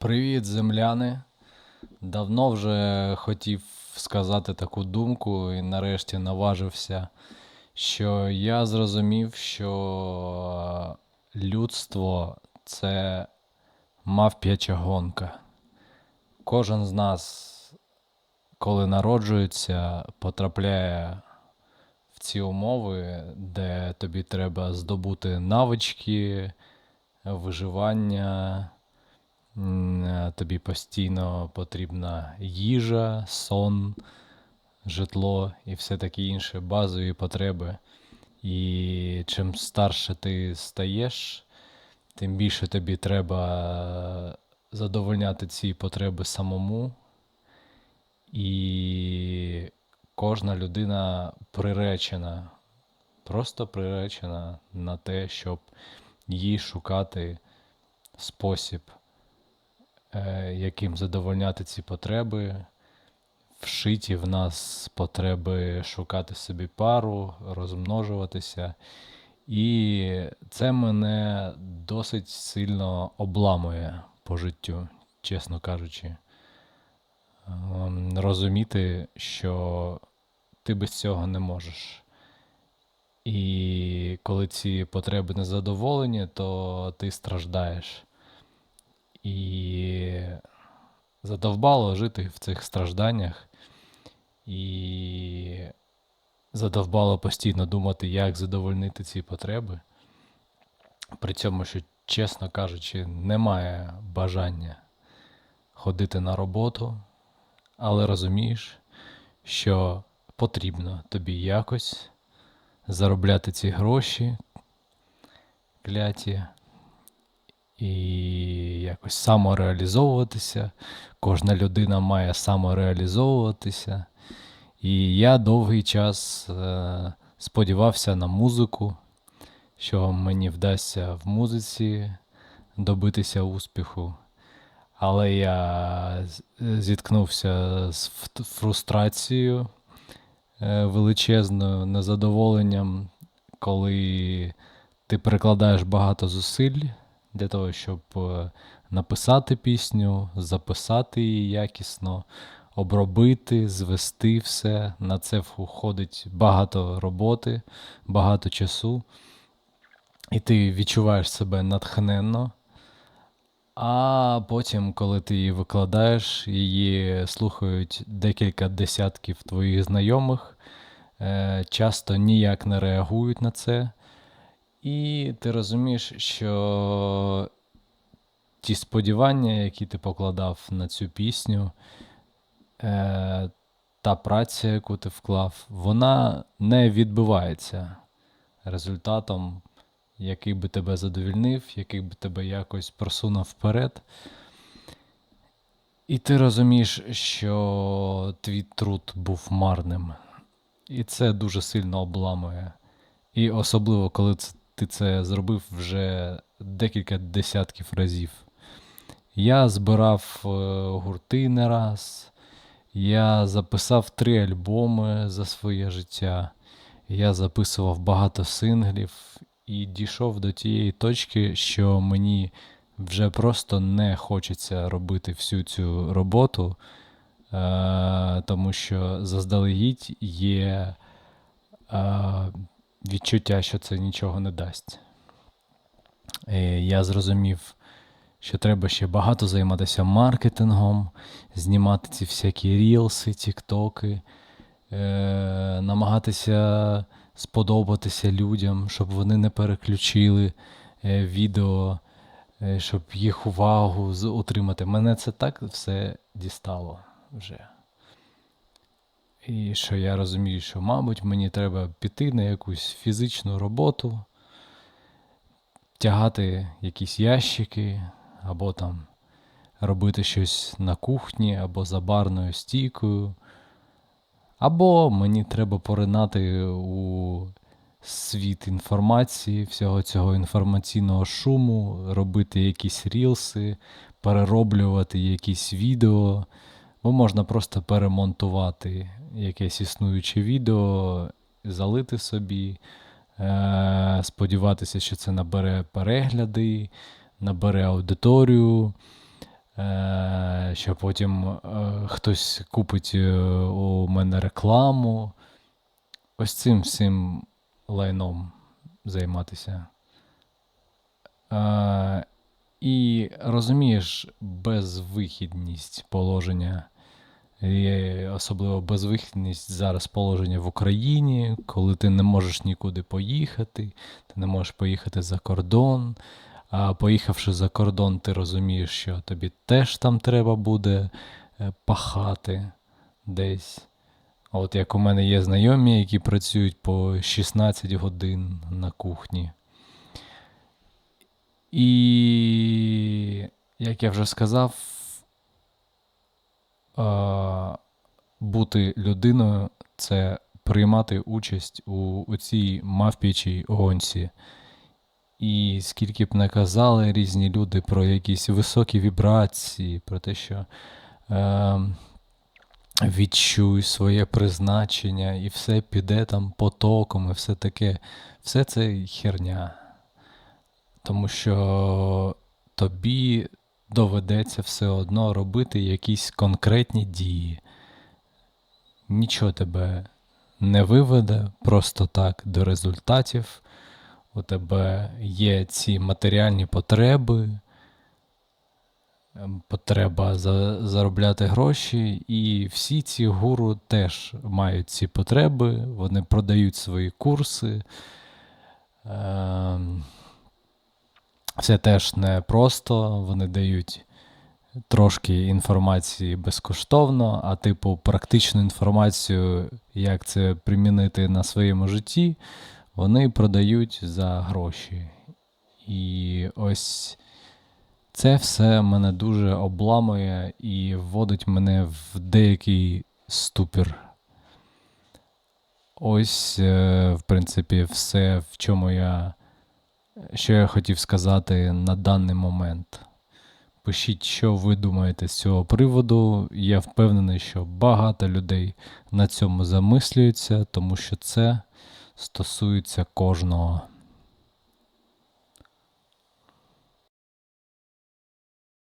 Привіт, земляни. Давно вже хотів сказати таку думку і нарешті наважився, що я зрозумів, що людство це мавп'яча гонка. Кожен з нас, коли народжується, потрапляє в ці умови, де тобі треба здобути навички, виживання. Е, Тобі постійно потрібна їжа, сон, житло і все таке інше, базові потреби. І чим старше ти стаєш, тим більше тобі треба задовольняти ці потреби самому. І кожна людина приречена, просто приречена на те, щоб їй шукати спосіб е, яким задовольняти ці потреби. Вшиті в нас потреби шукати собі пару, розмножуватися. І це мене досить сильно обламує по життю, чесно кажучи. Ем, Розуміти, що ти без цього не можеш. І коли ці потреби не задоволені, то ти страждаєш. І задовбало жити в цих стражданнях, і задовбало постійно думати, як задовольнити ці потреби. При цьому, що, чесно кажучи, немає бажання ходити на роботу, але розумієш, що потрібно тобі якось заробляти ці гроші кляті і якось самореалізовуватися. Кожна людина має самореалізовуватися. І я довгий час е, сподівався на музику, що мені вдасться в музиці добитися успіху. Але я зіткнувся з фрустрацією е, величезною, незадоволенням, коли ти прикладаєш багато зусиль для того, щоб е, написати пісню, записати її якісно, обробити, звести все. На це уходить багато роботи, багато часу. І ти відчуваєш себе натхненно. А потім, коли ти її викладаєш, її слухають декілька десятків твоїх знайомих, е, часто ніяк не реагують на це. І ти розумієш, що ті сподівання, які ти покладав на цю пісню, е, та праця, яку ти вклав, вона не відбувається результатом, який би тебе задовільнив, який би тебе якось просунув вперед. І ти розумієш, що твій труд був марним. І це дуже сильно обламує. І особливо, коли ц- ти це зробив вже декілька десятків разів. Я збирав е, гурти не раз, я записав три альбоми за своє життя, я записував багато синглів і дійшов до тієї точки, що мені вже просто не хочеться робити всю цю роботу, е, тому що заздалегідь є е, відчуття, що це нічого не дасть. Е, Я зрозумів, що треба ще багато займатися маркетингом, знімати ці всякі рілси, тіктоки, е, намагатися сподобатися людям, щоб вони не переключили е, відео, щоб їх увагу утримати. Мене це так все дістало вже. І що я розумію, що, мабуть, мені треба піти на якусь фізичну роботу, тягати якісь ящики, або там робити щось на кухні, або за барною стійкою. Або мені треба поринати у світ інформації, всього цього інформаційного шуму, робити якісь рілси, перероблювати якісь відео, бо можна просто перемонтувати якесь існуюче відео, залити собі, е- сподіватися, що це набере перегляди, набере аудиторію. е, що потім е, хтось купить у мене рекламу. Ось цим всім лайном займатися. І розумієш безвихідність положення, особливо безвихідність зараз положення в Україні, коли ти не можеш нікуди поїхати, ти не можеш поїхати за кордон. А поїхавши за кордон, ти розумієш, що тобі теж там треба буде е, пахати десь. От як у мене є знайомі, які працюють по 16 годин на кухні. І, як я вже сказав, е, бути людиною це приймати участь у, у цій мавпічій гонці. І скільки б не казали різні люди про якісь високі вібрації, про те, що е, відчуй своє призначення, і все піде там потоком, і все таке, все це херня. Тому що тобі доведеться все одно робити якісь конкретні дії. Нічого тебе не виведе просто так до результатів. У тебе є ці матеріальні потреби, ем, потреба заробляти гроші, і всі ці гуру теж мають ці потреби, вони продають свої курси. Це теж не просто, вони дають трошки інформації безкоштовно, а типу практичну інформацію, як це примінити на своєму житті, вони продають за гроші. І ось це все мене дуже обламує і вводить мене в деякий ступір. Ось, е, в принципі, все, в чому я, що я хотів сказати на даний момент. Пишіть, що ви думаєте з цього приводу. Я впевнений, що багато людей на цьому замислюються, тому що це стосується кожного.